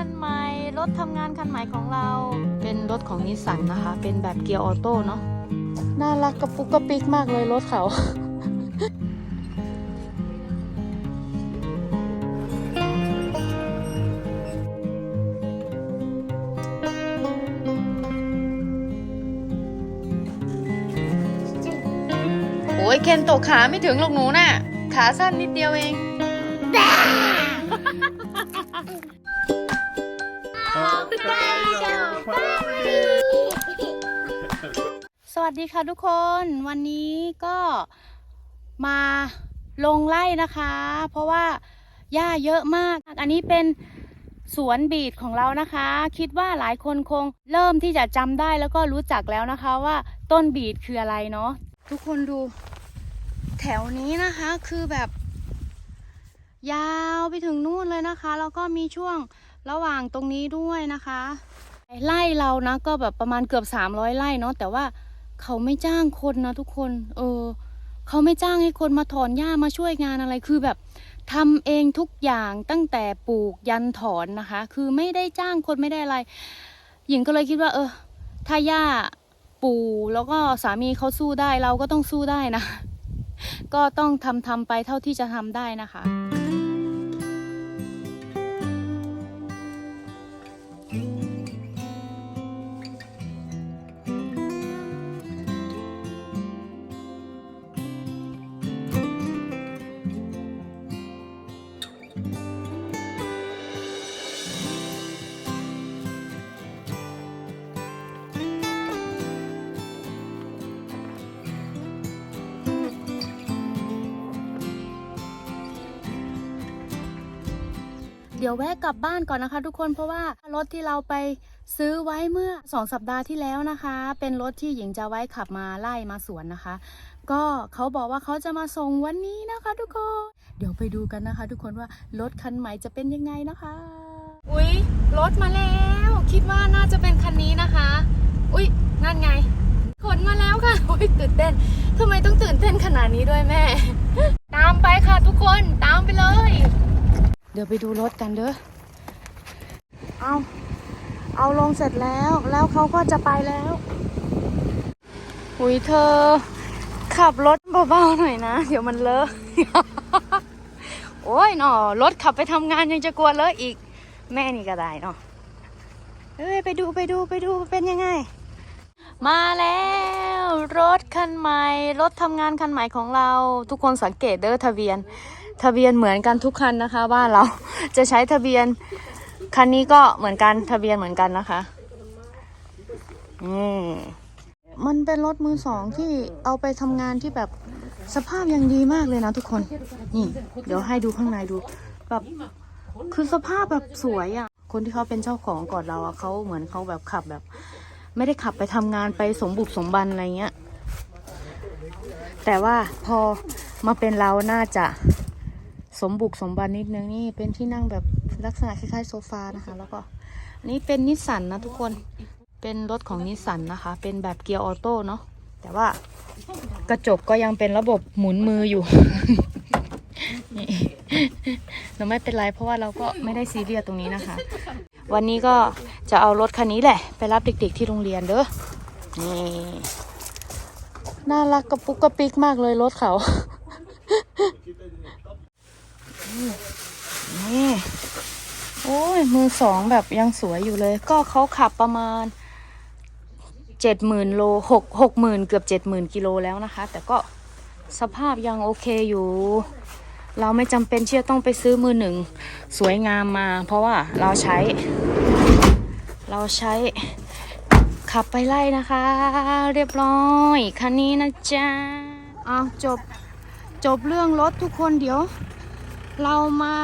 คันใหม่ รถทำงานคันใหม่ของเรา เป็นรถของนิสสันนะคะ เป็นแบบเกียร์ออโต้เนาะ น่ารักกระปุกกระปิกมากเลยรถเขาโอ้ยเคนตกขาไม่ถึงหรอกหนูน่ะ ขาสั้นนิดเดียวเอง สวัสดีค่ะทุกคนวันนี้ก็มาลงไล่นะคะ เพราะว่าหญ้าเยอะมาก อันนี้เป็นสวนบีดของเรานะคะ คิดว่าหลายคนคงเริ่มที่จะจำได้แล้วก็รู้จักแล้วนะคะว่าต้นบีดคืออะไรเนาะทุกคนดู แถวนี้นะคะคือแบบ ยาวไปถึงนู่นเลยนะคะ แล้วก็มีช่วง ระหว่างตรงนี้ด้วยนะคะไล่เรานะก็แบบประมาณเกือบ 300ไร่เนาะแต่ว่าเขาไม่จ้างคนนะทุกคน เออ เขาไม่จ้างให้คนมาถอนหญ้ามาช่วยงานอะไรคือแบบทำเองทุกอย่างตั้งแต่ปลูกยันถอนนะคะ คือไม่ได้จ้างคนไม่ได้อะไร หญิงก็เลยคิดว่า เออ ถ้าหญ้าปู่แล้วก็สามีเขาสู้ได้เราก็ต้องสู้ได้นะ ก็ต้องทำทำไปเท่าที่จะทำได้นะคะ เดี๋ยวแวะกลับบ้านก่อนนะคะ ทุกคนเพราะว่ารถที่เราไปซื้อไว้เมื่อสองสัปดาห์ที่แล้วนะคะ เป็นรถที่หญิงจะไว้ขับมาไล่มาสวนนะคะ ก็เขาบอกว่าเขาจะมาส่งวันนี้นะคะ ทุกคน เดี๋ยวไปดูกันนะคะ ทุกคนว่ารถคันใหม่จะเป็นยังไงนะคะ อุ๊ยรถมาแล้ว คิดว่าน่าจะเป็นคันนี้นะคะ อุ๊ยนั่นไงขนมาแล้วค่ะอุ๊ยตื่นเต้นทำไมต้องตื่นเต้นขนาดนี้ด้วยแม่ ตามไปค่ะทุกคนตามไปเลย เดี๋ยวไปดูรถกันเด้อ เอา เอาลงเสร็จแล้ว แล้วเขาก็จะไปแล้วหุยเธอ ขับรถเบาๆหน่อยนะ เดี๋ยวมันเลอะ โอ้ยหนอรถขับไปทำงานยังจะกลัวเลอะอีก แม่นี่ก็ได้เนาะเอ้ย ไปดูไปดูไปดูเป็นยังไง มาแล้ว รถคันใหม่ รถทำงานคันใหม่ของเรา ทุกคนสังเกตเด้อทะเบียน ทะเบียนเหมือนกันทุกคันนะคะ บ้านเราจะใช้ทะเบียนคันนี้ก็เหมือนกันทะเบียนเหมือนกันนะคะนี่มันเป็นรถมือสองที่เอาไปทำงานที่แบบสภาพยังดีมากเลยนะทุกคนนี่ เดี๋ยวให้ดูข้างในดู แบบคือสภาพแบบสวยอะ่ะ คนที่เขาเป็นเจ้าของก่อนเราอะ่ะเขาเหมือนเขาแบบขับแบบ ไม่ได้ขับไปทำงานไปสมบุกสมบันอะไรเงี้ยแต่ว่าพอมาเป็นเราน่าจะ สมบุกสมบันนิดนึงนี่เป็นที่นั่งแบบลักษณะคล้ายๆโซฟานะคะ แล้วก็อันนี้เป็นนิสสันนะทุกคนเป็นรถของนิสสันนะคะ เป็นแบบเกียร์ออโต้เนาะแต่ว่ากระจกก็ยังเป็นระบบหมุนมืออยู่นี่เราไม่เป็นไรเพราะว่าเราก็ไม่ได้ซีเรียสตรงนี้นะคะ วันนี้ก็จะเอารถคันนี้แหละ ไปรับเด็กๆที่โรงเรียนเด้อนี่น่ารักกระปุกกระปิกมากเลยรถเขา นี่โอ้ยมือสองแบบยังสวยอยู่เลย ก็เขาขับประมาณเจ็ดหมื่นโลหกหกหมื่นเกือบเจ็ดหมื่นกิโลแล้วนะคะ แต่ก็สภาพยังโอเคอยู่ เราไม่จำเป็นที่จะต้องไปซื้อมือหนึ่งสวยงามมา เพราะว่าเราใช้ เราใช้ขับไปไล่นะคะ เรียบร้อยคันนี้นะจ๊ะเอาจบจบเรื่องรถทุกคนเดี๋ยว เรามา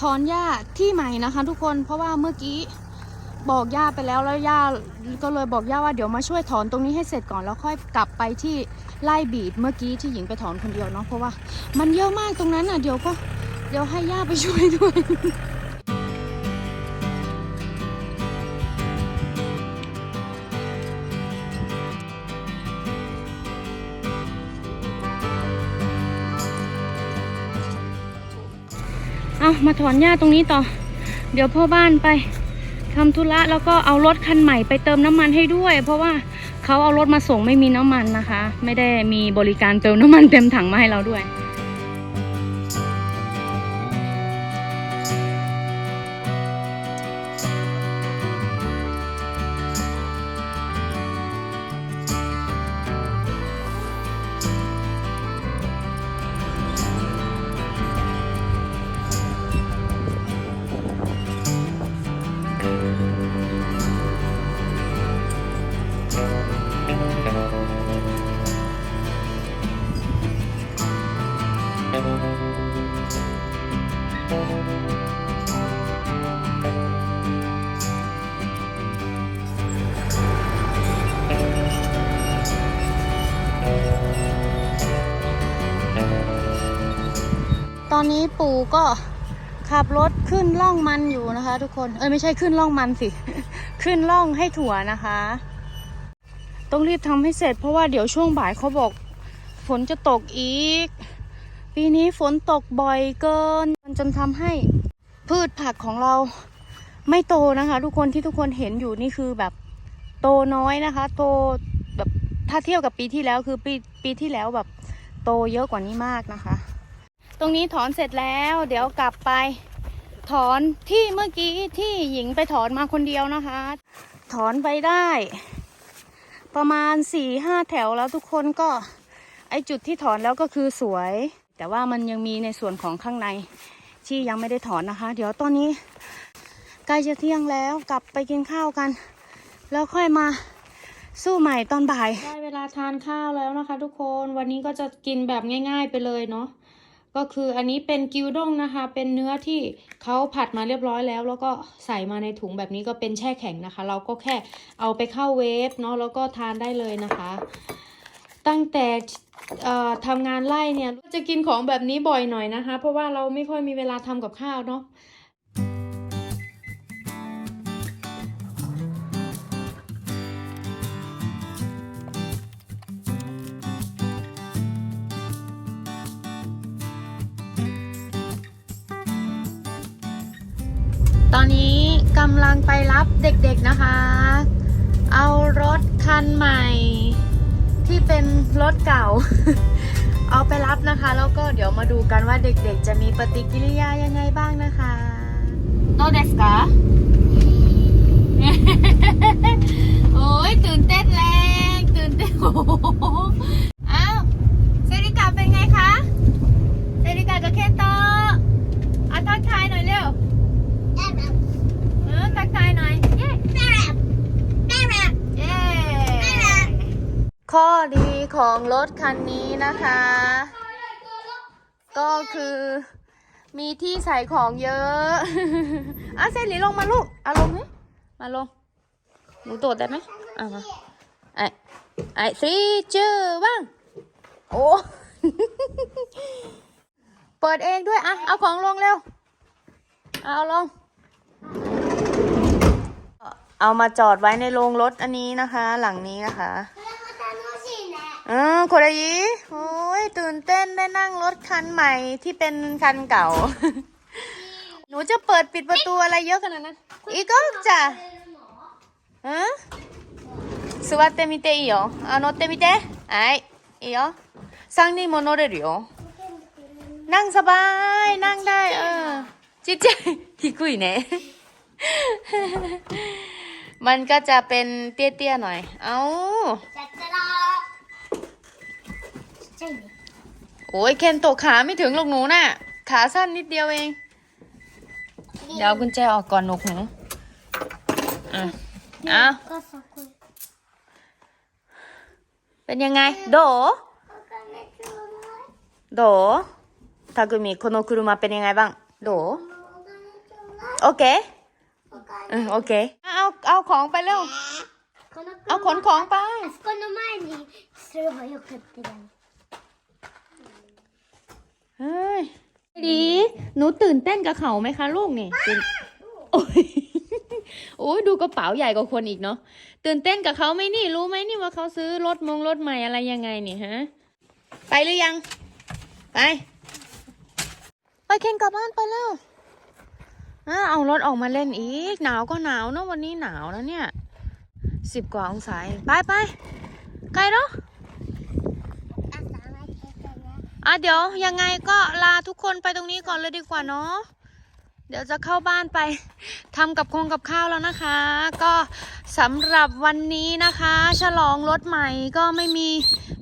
ถอนหญ้าที่ใหม่นะคะ ทุกคนเพราะว่าเมื่อกี้บอกย่าไปแล้วแล้วย่าก็เลยบอกย่าว่าเดี๋ยวมาช่วยถอนตรงนี้ให้เสร็จก่อนแล้วค่อยกลับไปที่ไล่บีดเมื่อกี้ที่หญิงไปถอนคนเดียวเนาะเพราะว่า มันเยอะมากตรงนั้นอะเดี๋ยวก็เดี๋ยวให้ย่าไปช่วยด้วย เอามาถอนหญ้าตรงนี้ต่อ เดี๋ยวพ่อบ้านไปทำธุระแล้วก็เอารถคันใหม่ไปเติมน้ำมันให้ด้วย เพราะว่าเขาเอารถมาส่งไม่มีน้ำมันนะคะ ไม่ได้มีบริการเติมน้ำมันเต็มถังมาให้เราด้วย อนนี้ปู่ก็ขับรถขึ้นล่องมันอยู่นะคะ ทุกคน เอ้ยไม่ใช่ขึ้นล่องมันสิ ขึ้นล่องให้ถั่วนะคะ ต้องรีบทำให้เสร็จเพราะว่าเดี๋ยวช่วงบ่ายเขาบอก ฝนจะตกอีก ปีนี้ฝนตกบ่อยเกินมันจนทำให้พืชผักของเราไม่โตนะคะ ทุกคนที่ทุกคนเห็นอยู่นี่คือแบบโตน้อยนะคะ โตแบบถ้าเทียบกับปีที่แล้วคือปีปีที่แล้วแบบโตเยอะกว่านี้มากนะคะ ตรงนี้ถอนเสร็จแล้ว เดี๋ยวกลับไป ถอนที่เมื่อกี้ที่หญิงไปถอนมาคนเดียวนะคะ ถอนไปได้ ประมาณสี่ห้าแถวแล้วทุกคนก็ ไอจุดที่ถอนแล้วก็คือสวย แต่ว่ามันยังมีในส่วนของข้างในที่ยังไม่ได้ถอนนะคะ เดี๋ยวตอนนี้ใกล้จะเที่ยงแล้วกลับไปกินข้าวกัน แล้วค่อยมาสู้ใหม่ตอนบ่าย ได้เวลาทานข้าวแล้วนะคะ ทุกคนวันนี้ก็จะกินแบบง่าย ๆ ไปเลยเนาะ ก็คืออันนี้เป็นกิวด้งนะคะ เป็นเนื้อที่เขาผัดมาเรียบร้อยแล้ว แล้วก็ใส่มาในถุงแบบนี้ก็เป็นแช่แข็งนะคะ เราก็แค่เอาไปเข้าเวฟเนาะแล้วก็ทานได้เลยนะคะ ตั้งแต่ทำงานไล่เนี่ยจะกินของแบบนี้บ่อยหน่อยนะคะ เพราะว่าเราไม่ค่อยมีเวลาทำกับข้าวเนาะ ตอนนี้กำลังไปรับเด็กๆนะคะ เอารถคันใหม่ ที่เป็นรถเก่า เอาไปรับนะคะ แล้วก็เดี๋ยวมาดูกันว่าเด็กๆ จะมีปฏิกิริยายังไงบ้างนะคะโตเดสกะโอ้ยตื่นเต้นแรงตื่นเต้นโอ้โหอ้าวเซริกาเป็นไงคะเซริกากับเคนโตเอาทักทายหน่อยเร็ว เออทักทายหน่อย เย้เย้ข้อดีของรถคันนี้นะคะ ก็คือมีที่ใส่ของเยอะ อะเซนหลีลงมาลูกอะลงนี่มาลง หนูโดดได้ไหมอะมาไอ้ไอ้ซีเจอบ้างโอ้ เปิดเองด้วย อะ เอาของลงเร็ว เอาลง เอามาจอดไว้ในโรงรถอันนี้นะคะ หลังนี้นะคะอืมโคดายิโอ้ยตื่นเต้นได้นั่งรถคันใหม่ที่เป็นคันเก่า หนูจะเปิดปิดประตูอะไรเยอะขนาดนั้นอีกก็จะฮะสวัสดีมิเตอีโยอะนอนเตมิเตไออีโยซังนี่โมโนเรริโยนั่งสบายนั่งได้เออจิ๊บเจ๊ฮิกุยเน่ มันก็จะเป็นเตี้ยๆหน่อย เอาโอ้ยเคนโตะขาไม่ถึงหรอกหนูน่ะ ขาสั้นนิดเดียวเอง เดี๋ยวเอากุญแจออกก่อนนกหนูอ่ะเอาเป็นยังไง โดโดทากุมิこの車เป็นยังไงบ้าง โดโอเคเออโอเค เอาเอาของไปเร็ว เอาขนของไป あそこの前にすればよかったのに。 เฮ้ยดี หนูตื่นเต้นกับเขาไหมคะลูกนี่ตื่นโอ้ย โอ้ยดูกระเป๋าใหญ่กว่าคนอีกเนาะ ตื่นเต้นกับเขาไหมนี่ รู้ไหมนี่ว่าเขาซื้อรถมงรถใหม่อะไรยังไงนี่ฮะ ไปหรือยัง ไป ไปเคนกลับบ้านไปแล้ว อ่ะ เอารถออกมาเล่นอีก หนาวก็หนาวเนอะวันนี้หนาวนะเนี่ยสิบกว่าองศาไปไปไกลเนาะอะเดี๋ยวยังไงก็ลาทุกคนไปตรงนี้ก่อนเลยดีกว่าเนาะเดี๋ยวจะเข้าบ้านไปทำกับคงกับข้าวแล้วนะคะ ก็สำหรับวันนี้นะคะ ฉลองรถใหม่ก็ไม่มี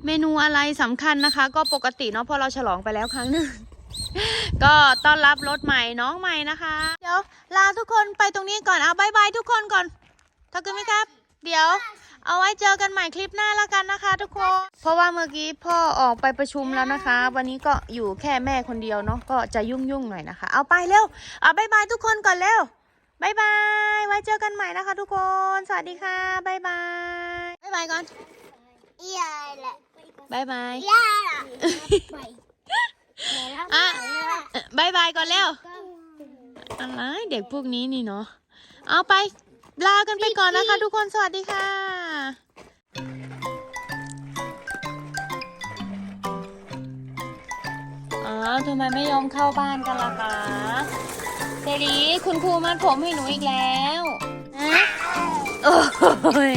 เมนูอะไรสำคัญนะคะ ก็ปกติเนาะพอเราฉลองไปแล้วครั้งหนึ่ง ก็ต้อนรับรถใหม่น้องใหม่นะคะ เดี๋ยวลาทุกคนไปตรงนี้ก่อนเอาบายบายทุกคนก่อนทักกันไหมครับ เดี๋ยว เอาไว้เจอกันใหม่คลิปหน้าแล้วกันนะคะ ทุกคน เพราะว่าเมื่อกี้พ่อออกไปประชุมแล้วนะคะ วันนี้ก็อยู่แค่แม่คนเดียวเนาะก็จะยุ่งยุ่งๆหน่อยนะคะ เอาไปเร็วเอาบายบายทุกคนก่อนเร็วบายบาย ไว้เจอกันใหม่นะคะ ทุกคน สวัสดีค่ะบายบายบายบายก่อน Jävlar. บาย บาย Jävlar. อะบายบายก่อนเร็วอะไรเด็กพวกนี้นี่เนาะเอาไปลากันไปก่อนนะคะ ทุกคนสวัสดีค่ะอ๋อทำไมไม่ยอมเข้าบ้านกันล่ะคะเซรีคุณครูมัดผมให้หนูอีกแล้วฮะโอ้ย